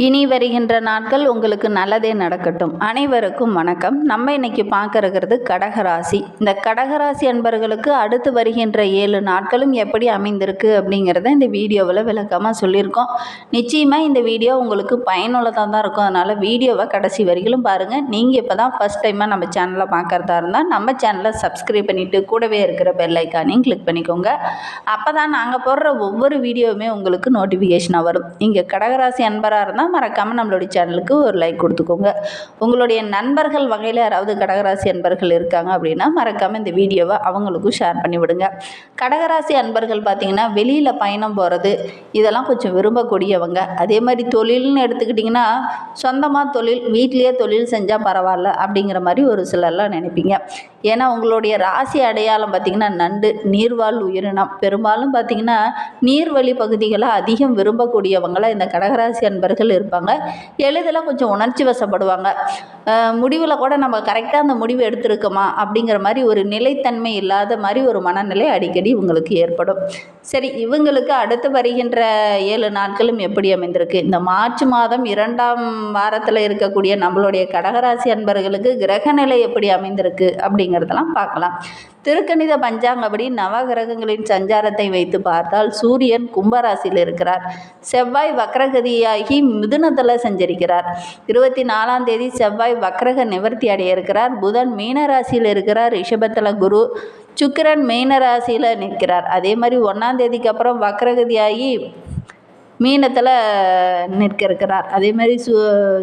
இனி வருகின்ற நாட்கள் உங்களுக்கு நல்லதே நடக்கட்டும். அனைவருக்கும் வணக்கம். நம்ம இன்னைக்கு பார்க்கறது கடகராசி. இந்த கடகராசி அன்பர்களுக்கு அடுத்து வருகின்ற ஏழு நாட்களும் எப்படி அமைந்திருக்கு அப்படிங்கிறத இந்த வீடியோவில் விளக்கமாக சொல்லியிருக்கோம். நிச்சயமாக இந்த வீடியோ உங்களுக்கு பயனுள்ளதாக தான் இருக்கும். அதனால் வீடியோவை கடைசி வரைக்கும் பாருங்கள் நீங்கள் இப்போ தான் ஃபஸ்ட் டைமாக நம்ம சேனலை பார்க்குறதா இருந்தால் நம்ம சேனலை சப்ஸ்கிரைப் பண்ணிவிட்டு கூடவே இருக்கிற பெல் ஐக்கானையும் கிளிக் பண்ணிக்கோங்க. அப்போ தான் நாங்கள் போடுற ஒவ்வொரு வீடியோவுமே உங்களுக்கு நோட்டிஃபிகேஷனாக வரும். நீங்கள் கடகராசி அன்பராக இருந்தால் மறக்காமல் நம்மளுடைய சேனலுக்கு ஒரு லைக் கொடுத்துக்கோங்க. உங்களுடைய நண்பர்கள் வகையில் யாராவது கடகராசி அன்பர்கள் இருக்காங்க அப்படின்னா மறக்காமல் இந்த வீடியோவை அவங்களுக்கும் ஷேர் பண்ணி விடுங்க. கடகராசி அன்பர்கள் பார்த்திங்கன்னா வெளியில் பயணம் போகிறது இதெல்லாம் கொஞ்சம் விரும்பக்கூடியவங்க. அதே மாதிரி தொழில்னு எடுத்துக்கிட்டிங்கன்னா சொந்தமாக தொழில் வீட்லேயே தொழில் செஞ்சால் பரவாயில்ல அப்படிங்கிற மாதிரி ஒரு சிலர்லாம் நினைப்பீங்க. ஏன்னா உங்களுடைய ராசி அடையாளம் பார்த்திங்கன்னா நண்டு நீர்வாழ் உயிரினம். பெரும்பாலும் பார்த்திங்கன்னா நீர்வழி பகுதிகளை அதிகம் விரும்பக்கூடியவங்களாக இந்த கடகராசி அன்பர்கள் இருப்பாங்க. எளிதில் கொஞ்சம் உணர்ச்சி வசப்படுவாங்க. முடிவில் கூட நம்ம கரெக்டாக அந்த முடிவு எடுத்திருக்கோமா அப்படிங்கிற மாதிரி ஒரு நிலைத்தன்மை இல்லாத மாதிரி ஒரு மனநிலை அடிக்கடி இவங்களுக்கு ஏற்படும். சரி இவங்களுக்கு அடுத்து வருகின்ற ஏழு நாட்களும் எப்படி அமைந்திருக்கு? இந்த மார்ச் மாதம் இரண்டாம் வாரத்தில் இருக்கக்கூடிய நம்மளுடைய கடகராசி அன்பர்களுக்கு கிரகநிலை எப்படி அமைந்திருக்கு அப்படிங்கிறதெல்லாம் பார்க்கலாம். திருக்கணித பஞ்சாங்கப்படி நவகிரகங்களின் சஞ்சாரத்தை வைத்து பார்த்தால் சூரியன் கும்பராசியில் இருக்கிறார். செவ்வாய் வக்ரகதியாகி மிதுனத்தில் சஞ்சரிக்கிறார். இருபத்தி நாலாம் தேதி செவ்வாய் வக்ரக நிவர்த்தி அடைய இருக்கிறார் புதன் மீனராசியில் இருக்கிறார். ரிஷபத்தில் குரு சுக்கிரன் மீனராசியில் நிற்கிறார். அதே மாதிரி ஒன்றாம் தேதிக்கு அப்புறம் வக்ரகதியாகி மீனத்தில் நிற்க இருக்கிறார் அதே மாதிரி சு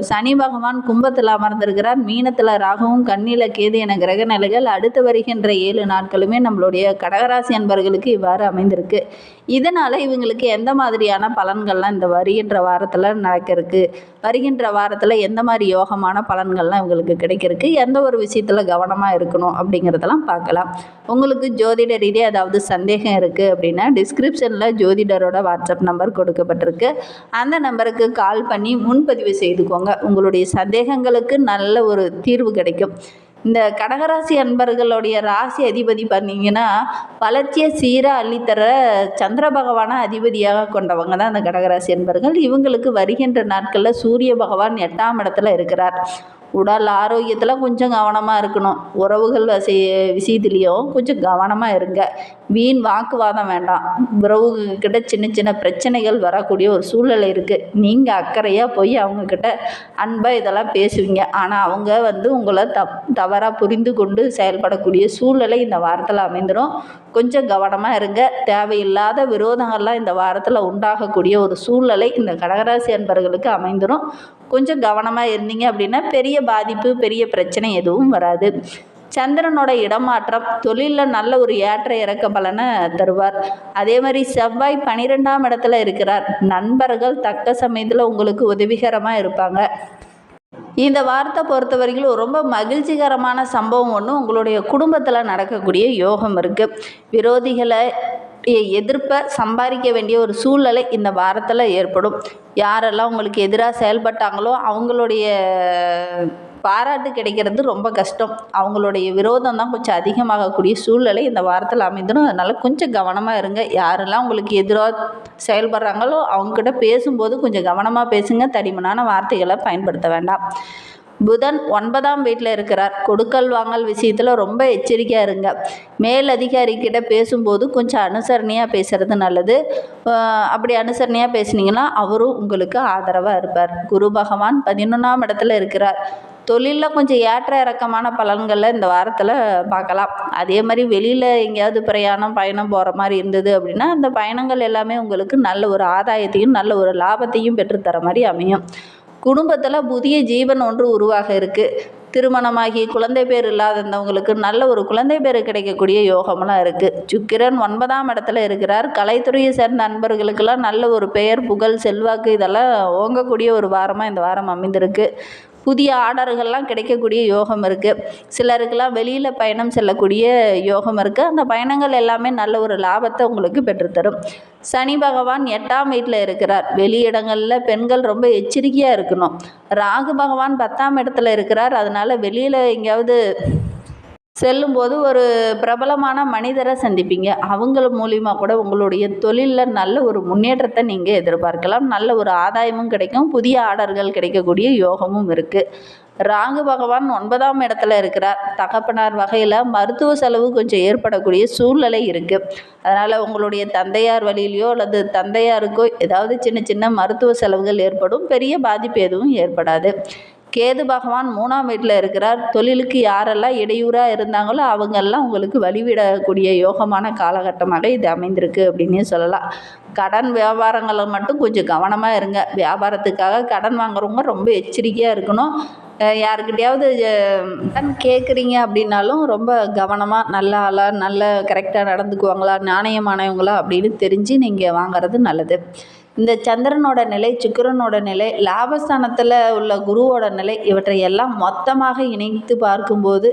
சனி பகவான் கும்பத்தில் அமர்ந்திருக்கிறார். மீனத்தில் ராகவும் கண்ணில கேது என கிரக நிலைகள் அடுத்து வருகின்ற ஏழு நாட்களுமே நம்மளுடைய கடகராசி அன்பர்களுக்கு இவ்வாறு அமைந்திருக்கு. இதனால் இவங்களுக்கு எந்த மாதிரியான பலன்கள்லாம் இந்த வருகின்ற வாரத்தில் நடக்கிறதுக்கு வருகின்ற வாரத்தில் எந்த மாதிரி யோகமான பலன்கள்லாம் இவங்களுக்கு கிடைக்கிறதுக்கு எந்த ஒரு விஷயத்தில் கவனமாக இருக்கணும் அப்படிங்கிறதெல்லாம் பார்க்கலாம். உங்களுக்கு ஜோதிட ரீதியாக ஏதாவது சந்தேகம் இருக்குது அப்படின்னா டிஸ்கிரிப்ஷனில் ஜோதிடரோட வாட்ஸ்அப் நம்பர் கொடுக்கப்பட்டிருக்கு. அந்த நம்பருக்கு கால் பண்ணி முன்பதிவு செய்துக்கோங்க. உங்களுடைய சந்தேகங்களுக்கு நல்ல ஒரு தீர்வு கிடைக்கும். இந்த கடகராசி அன்பர்களுடைய ராசி அதிபதி பார்த்தீங்கன்னா வளர்ச்சியை சீராக அள்ளித்தர சந்திர பகவானை அதிபதியாக கொண்டவங்க தான் அந்த கடகராசி அன்பர்கள். இவங்களுக்கு வருகின்ற நாட்களில் சூரிய பகவான் எட்டாம் இடத்துல இருக்கிறார். உடல் ஆரோக்கியத்தில் கொஞ்சம் கவனமாக இருக்கணும். உறவுகள் வசி விஷயத்துலேயும் கொஞ்சம் கவனமாக இருங்க. வீண் வாக்குவாதம் வேண்டாம். உறவுகிட்ட சின்ன சின்ன பிரச்சனைகள் வரக்கூடிய ஒரு சூழ்நிலை இருக்குது நீங்கள் அக்கறையாக போய் அவங்கக்கிட்ட அன்பாக இதெல்லாம் பேசுவீங்க. ஆனால் அவங்க வந்து உங்களை தப் தவறாக புரிந்து கொண்டு செயல்படக்கூடிய சூழ்நிலை இந்த வாரத்தில் அமைந்துடும் கொஞ்சம் கவனமாக இருங்க. தேவையில்லாத விரோதங்கள்லாம் இந்த வாரத்தில் உண்டாகக்கூடிய ஒரு சூழ்நிலை இந்த கடகராசி அன்பர்களுக்கு அமைந்துடும் கொஞ்சம் கவனமாக இருந்தீங்க அப்படின்னா பெரிய பாதிப்பு பெரிய பிரச்சனை எதுவும் வராது. சந்திரனோட இடமாற்றம் தொழிலில் நல்ல ஒரு ஏற்ற இறக்க பலனை தருவார். அதே மாதிரி செவ்வாய் பனிரெண்டாம் இடத்துல இருக்கிறார். நண்பர்கள் தக்க சமயத்தில் உங்களுக்கு உதவிகரமாக இருப்பாங்க. இந்த வார்த்தை பொறுத்த வரைக்கும் ரொம்ப மகிழ்ச்சிகரமான சம்பவம் ஒன்று உங்களுடைய குடும்பத்தில் நடக்கக்கூடிய யோகம் இருக்குது விரோதிகளை எதிர்ப்பை சம்பாதிக்க வேண்டிய ஒரு சூழ்நிலை இந்த வாரத்தில் ஏற்படும். யாரெல்லாம் உங்களுக்கு எதிராக செயல்பட்டாங்களோ அவங்களுடைய பாராட்டு கிடைக்கிறது ரொம்ப கஷ்டம். அவங்களுடைய விரோதம் தான் கொஞ்சம் அதிகமாகக்கூடிய சூழ்நிலை இந்த வாரத்தில் அமைந்துடும். அதனால் கொஞ்சம் கவனமாக இருங்க. யாரெல்லாம் உங்களுக்கு எதிராக செயல்படுறாங்களோ அவங்கக்கிட்ட பேசும்போது கொஞ்சம் கவனமாக பேசுங்க. தடிமனான வார்த்தைகளை பயன்படுத்த வேண்டாம். புதன் ஒன்பதாம் வீட்டில் இருக்கிறார். கொடுக்கல் வாங்கல் விஷயத்தில் ரொம்ப எச்சரிக்கையாக இருங்க. மேல் அதிகாரிக்கிட்ட பேசும்போது கொஞ்சம் அனுசரணையாக பேசுகிறது நல்லது. அப்படி அனுசரணையாக பேசுனீங்கன்னா அவரும் உங்களுக்கு ஆதரவாக இருப்பார். குரு பகவான் பதினொன்றாம் இடத்துல இருக்கிறார். தொழிலில் கொஞ்சம் ஏற்ற இறக்கமான பலன்களில் இந்த வாரத்தில் பார்க்கலாம். அதே மாதிரி வெளியில் எங்கேயாவது பிரயாணம் பயணம் போகிற மாதிரி இருந்தது அப்படின்னா அந்த பயணங்கள் எல்லாமே உங்களுக்கு நல்ல ஒரு ஆதாயத்தையும் நல்ல ஒரு லாபத்தையும் பெற்றுத்தர மாதிரி அமையும். குடும்பத்தில் புதிய ஜீவன் ஒன்று உருவாக இருக்குது திருமணமாகி குழந்தை பேர் இல்லாதவங்களுக்கு நல்ல ஒரு குழந்தை பேர் கிடைக்கக்கூடிய யோகமெல்லாம் இருக்குது சுக்கிரன் ஒன்பதாம் இடத்துல இருக்கிறார். கலைத்துறையை சேர்ந்த நண்பர்களுக்கெல்லாம் நல்ல ஒரு பெயர் புகழ் செல்வாக்கு இதெல்லாம் ஓங்கக்கூடிய ஒரு வாரமாக இந்த வாரம் அமைந்திருக்கு. புதிய ஆர்டர்கள்லாம் கிடைக்கக்கூடிய யோகம் இருக்குது சிலருக்கெல்லாம் வெளியில் பயணம் செல்லக்கூடிய யோகம் இருக்குது அந்த பயணங்கள் எல்லாமே நல்ல ஒரு லாபத்தை உங்களுக்கு பெற்றுத்தரும் சனி பகவான் எட்டாம் வீட்டில் இருக்கிறார். வெளியிடங்களில் பெண்கள் ரொம்ப எச்சரிக்கையாக இருக்கணும். ராகு பகவான் பத்தாம் இடத்துல இருக்கிறார். அதனால் வெளியில் எங்கேயாவது செல்லும்போது ஒரு பிரபலமான மனிதரை சந்திப்பீங்க. அவங்கள மூலிமா கூட உங்களுடைய தொழிலில் நல்ல ஒரு முன்னேற்றத்தை நீங்கள் எதிர்பார்க்கலாம். நல்ல ஒரு ஆதாயமும் கிடைக்கும். புதிய ஆர்டர்கள் கிடைக்கக்கூடிய யோகமும் இருக்குது ராகு பகவான் ஒன்பதாம் இடத்துல இருக்கிறார். தகப்பனார் வகையில் மருத்துவ செலவு கொஞ்சம் ஏற்படக்கூடிய சூழ்நிலை இருக்குது அதனால் உங்களுடைய தந்தையார் வழியிலையோ அல்லது தந்தையாருக்கோ ஏதாவது சின்ன சின்ன மருத்துவ செலவுகள் ஏற்படும். பெரிய பாதிப்பு எதுவும் ஏற்படாது. கேது பகவான் மூணாம் வீட்டில் இருக்கிறார். தொழிலுக்கு யாரெல்லாம் இடையூறாக இருந்தாங்களோ அவங்கெல்லாம் உங்களுக்கு வழிவிடக்கூடிய யோகமான காலகட்டமாக இது அமைந்திருக்கு அப்படின்னே சொல்லலாம். கடன் வியாபாரங்களை மட்டும் கொஞ்சம் கவனமாக இருங்க. வியாபாரத்துக்காக கடன் வாங்குறவங்க ரொம்ப எச்சரிக்கையாக இருக்கணும். யாருக்கிட்டையாவது கடன் கேட்குறீங்க அப்படின்னாலும் ரொம்ப கவனமாக நல்ல ஆளாக நல்ல கரெக்டாக நடந்துக்குவாங்களா நாணயமானவங்களா அப்படின்னு தெரிஞ்சு நீங்கள் வாங்குறது நல்லது. இந்த சந்திரனோட நிலை சுக்கிரனோட நிலை லாபஸ்தானத்தில் உள்ள குருவோட நிலை இவற்றை எல்லாம் மொத்தமாக இணைத்து பார்க்கும்போது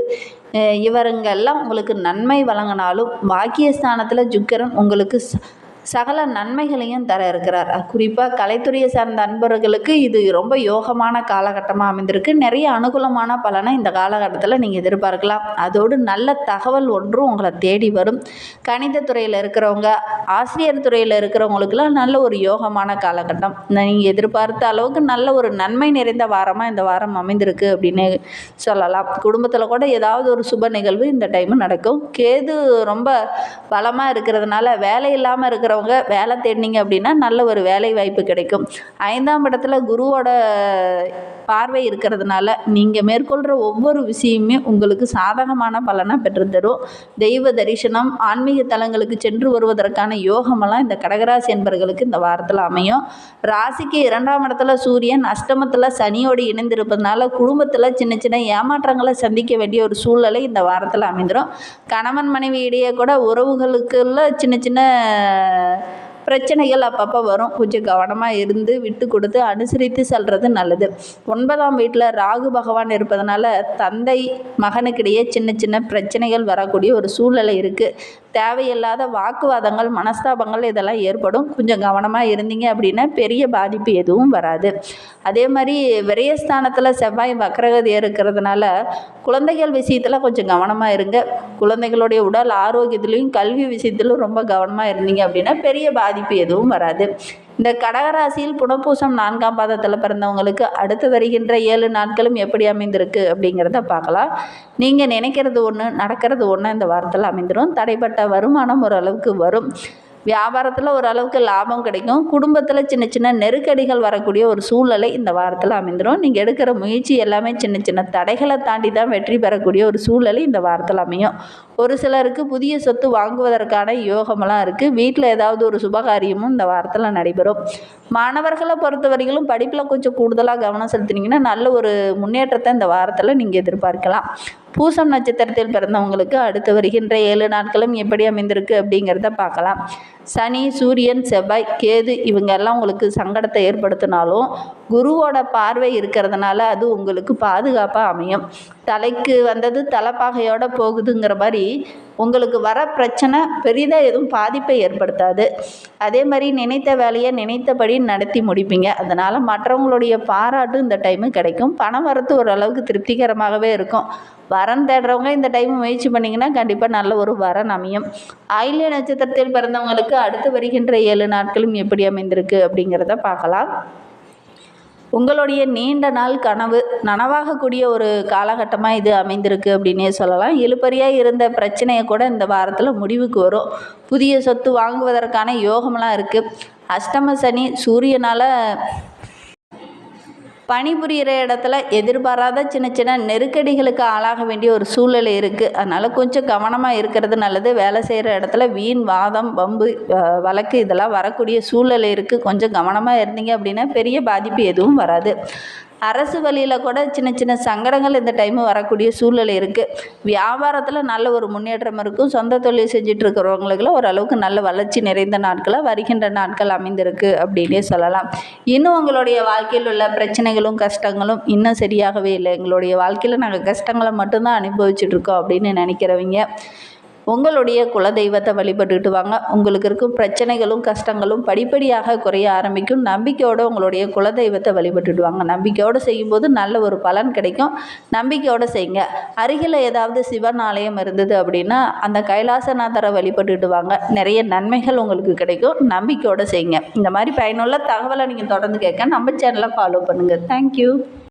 இவருங்கெல்லாம் உங்களுக்கு நன்மை வழங்கினாலும் பாக்கியஸ்தானத்தில் சுக்கரன் உங்களுக்கு சகல நன்மைகளையும் தர இருக்கிறார். குறிப்பாக கலைத்துறையை சார்ந்த அன்பர்களுக்கு இது ரொம்ப யோகமான காலகட்டமாக அமைந்திருக்கு. நிறைய அனுகூலமான பலனை இந்த காலகட்டத்தில் நீங்கள் எதிர்பார்க்கலாம். அதோடு நல்ல தகவல் ஒன்றும் உங்களை தேடி வரும். கணித துறையில் இருக்கிறவங்க ஆசிரியர் துறையில் இருக்கிறவங்களுக்குலாம் நல்ல ஒரு யோகமான காலகட்டம். நீங்கள் எதிர்பார்த்த அளவுக்கு நல்ல ஒரு நன்மை நிறைந்த வாரமாக இந்த வாரம் அமைந்திருக்கு அப்படின்னு சொல்லலாம். குடும்பத்தில் கூட ஏதாவது ஒரு சுப நிகழ்வு இந்த டைமு நடக்கும். கேது ரொம்ப பலமாக இருக்கிறதுனால வேலை இல்லாமல் இருக்கிறவங்க வேலை தேடினீங்க அப்படின்னா நல்ல ஒரு வேலை வாய்ப்பு கிடைக்கும். ஐந்தாம் இடத்துல குருவோட பார்வை இருக்கிறதுனால நீங்கள் மேற்கொள்கிற ஒவ்வொரு விஷயமே உங்களுக்கு சாதகமான பலனாக பெற்றுத்தரும். தெய்வ தரிசனம் ஆன்மீக தலங்களுக்கு சென்று வருவதற்கான யோகமெல்லாம் இந்த கடகராசி என்பர்களுக்கு இந்த வாரத்தில் அமையும். ராசிக்கு இரண்டாம் இடத்துல சூரியன் அஷ்டமத்தில் சனியோடு இணைந்திருப்பதனால குடும்பத்தில் சின்ன சின்ன ஏமாற்றங்களை சந்திக்க வேண்டிய ஒரு சூழ்நிலை இந்த வாரத்தில் அமைந்துடும் கணவன் மனைவி இடையே கூட உறவுகளுக்குள்ள சின்ன சின்ன uh, பிரச்சனைகள் அப்பப்போ வரும். கொஞ்சம் கவனமாக இருந்து விட்டு கொடுத்து அனுசரித்து செல்வது நல்லது. ஒன்பதாம் வீட்டில் ராகு பகவான் இருப்பதனால தந்தை மகனுக்கிடையே சின்ன சின்ன பிரச்சனைகள் வரக்கூடிய ஒரு சூழ்நிலை இருக்குது தேவையில்லாத வாக்குவாதங்கள் மனஸ்தாபங்கள் இதெல்லாம் ஏற்படும். கொஞ்சம் கவனமாக இருந்தீங்க அப்படின்னா பெரிய பாதிப்பு எதுவும் வராது. அதே மாதிரி விரயஸ்தானத்தில் செவ்வாய் வக்ரகதி இருக்கிறதுனால குழந்தைகள் விஷயத்தில் கொஞ்சம் கவனமாக இருங்க. குழந்தைகளுடைய உடல் ஆரோக்கியத்திலையும் கல்வி விஷயத்திலும் ரொம்ப கவனமாக இருந்தீங்க அப்படின்னா பெரிய பாதிப்பு எதுவும் வராது. இந்த கடகராசியில் புனப்பூசம் நான்காம் பாதத்தில் பிறந்தவங்களுக்கு அடுத்து வருகின்ற ஏழு நாட்களும் எப்படி அமைந்திருக்கு அப்படிங்கிறத பார்க்கலாம். நீங்கள் நினைக்கிறது ஒன்று நடக்கிறது ஒன்று இந்த வாரத்தில் அமைந்துடும் தடைப்பட்ட வருமானம் ஓரளவுக்கு வரும். வியாபாரத்தில் ஓரளவுக்கு லாபம் கிடைக்கும். குடும்பத்தில் சின்ன சின்ன நெருக்கடிகள் வரக்கூடிய ஒரு சூழ்நிலை இந்த வாரத்தில் அமைந்துடும் நீங்கள் எடுக்கிற முயற்சி எல்லாமே சின்ன சின்ன தடைகளை தாண்டி தான் வெற்றி பெறக்கூடிய ஒரு சூழ்நிலை இந்த வாரத்தில் அமையும். ஒரு சிலருக்கு புதிய சொத்து வாங்குவதற்கான யோகமெல்லாம் இருக்குது வீட்டில் ஏதாவது ஒரு சுபகாரியமும் இந்த வாரத்தில் நடைபெறும். மாணவர்களை பொறுத்தவரையிலும் படிப்பில் கொஞ்சம் கூடுதலாக கவனம் செலுத்தினீங்கன்னா நல்ல ஒரு முன்னேற்றத்தை இந்த வாரத்தில் நீங்கள் எதிர்பார்க்கலாம். பூசம் நட்சத்திரத்தில் பிறந்தவங்களுக்கு அடுத்து வருகின்ற ஏழு நாட்களும் எப்படி அமைந்திருக்கு அப்படிங்கிறத பார்க்கலாம். சனி சூரியன் செவ்வாய் கேது இவங்க எல்லாம் உங்களுக்கு சங்கடத்தை ஏற்படுத்தினாலும் குருவோட பார்வை இருக்கிறதுனால அது உங்களுக்கு பாதுகாப்பாக அமையும். தலைக்கு வந்தது தலைப்பாகையோட போகுதுங்கிற மாதிரி உங்களுக்கு வர பிரச்சனை பெரிதாக எதுவும் பாதிப்பை ஏற்படுத்தாது. அதே மாதிரி நினைத்த வேலையை நினைத்தபடி நடத்தி முடிப்பீங்க. அதனால் மற்றவங்களுடைய பாராட்டும் இந்த டைமு கிடைக்கும். பணம் வரத்து ஓரளவுக்கு திருப்திகரமாகவே இருக்கும். வரன் தேடுறவங்க இந்த டைம் முயற்சி பண்ணிங்கன்னா கண்டிப்பாக நல்ல ஒரு வரன் அமையும். ஆயில்ய நட்சத்திரத்தில் பிறந்தவங்களுக்கு அடுத்து வருகின்ற ஏழு நாட்களும் எப்படி அமைந்திருக்கு அப்படிங்கிறத பார்க்கலாம். உங்களுடைய நீண்ட நாள் கனவு நனவாகக்கூடிய ஒரு காலகட்டமாக இது அமைந்திருக்கு அப்படின்னே சொல்லலாம். இழுபறியாக இருந்த பிரச்சனையை கூட இந்த வாரத்தில் முடிவுக்கு வரும். புதிய சொத்து வாங்குவதற்கான யோகமெல்லாம் இருக்குது அஷ்டம சனி சூரியனால் பணிபுரிகிற இடத்துல எதிர்பாராத சின்ன சின்ன நெருக்கடிகளுக்கு ஆளாக வேண்டிய ஒரு சூழ்நிலை இருக்குது அதனால் கொஞ்சம் கவனமாக இருக்கிறது நல்லது. வேலை செய்கிற இடத்துல வீண் வாதம் வம்பு வழக்கு இதெல்லாம் வரக்கூடிய சூழ்நிலை இருக்குது கொஞ்சம் கவனமாக இருந்தீங்க அப்படின்னா பெரிய பாதிப்பு எதுவும் வராது. அரசு வழியில் கூட சின்ன சின்ன சங்கடங்கள் இந்த டைமு வரக்கூடிய சூழ்நிலை இருக்குது வியாபாரத்தில் நல்ல ஒரு முன்னேற்றம் இருக்கும். சொந்த தொழில் செஞ்சுட்டு இருக்கிறவங்களுக்குலாம் ஓரளவுக்கு நல்ல வளர்ச்சி நிறைந்த நாட்களாக வருகின்ற நாட்கள் அமைந்திருக்கு அப்படின்னே சொல்லலாம். இன்னும் உங்களுடைய வாழ்க்கையில் உள்ள பிரச்சனைகளும் கஷ்டங்களும் இன்னும் சரியாகவே இல்லை. எங்களுடைய வாழ்க்கையில் நாங்கள் கஷ்டங்களை மட்டும்தான் அனுபவிச்சுட்ருக்கோம் அப்படின்னு நினைக்கிறவங்க. உங்களுடைய குலதெய்வத்தை வழிபட்டுக்கிட்டு வாங்க. உங்களுக்கு இருக்கும் பிரச்சனைகளும் கஷ்டங்களும் படிப்படியாக குறைய ஆரம்பிக்கும். நம்பிக்கையோடு உங்களுடைய குலதெய்வத்தை வழிபட்டுட்டு வாங்க. நம்பிக்கையோடு செய்யும்போது நல்ல ஒரு பலன் கிடைக்கும். நம்பிக்கையோடு செய்யுங்க. அருகில் ஏதாவது சிவன் ஆலயம் இருந்தது அப்படின்னா அந்த கைலாசநாதரை வழிபட்டுட்டு வாங்க. நிறைய நன்மைகள் உங்களுக்கு கிடைக்கும். நம்பிக்கையோடு செய்யுங்க. இந்த மாதிரி பயனுள்ள தகவலை நீங்கள் தொடர்ந்து கேட்க நம்ம சேனலை ஃபாலோ பண்ணுங்கள் தேங்க்யூ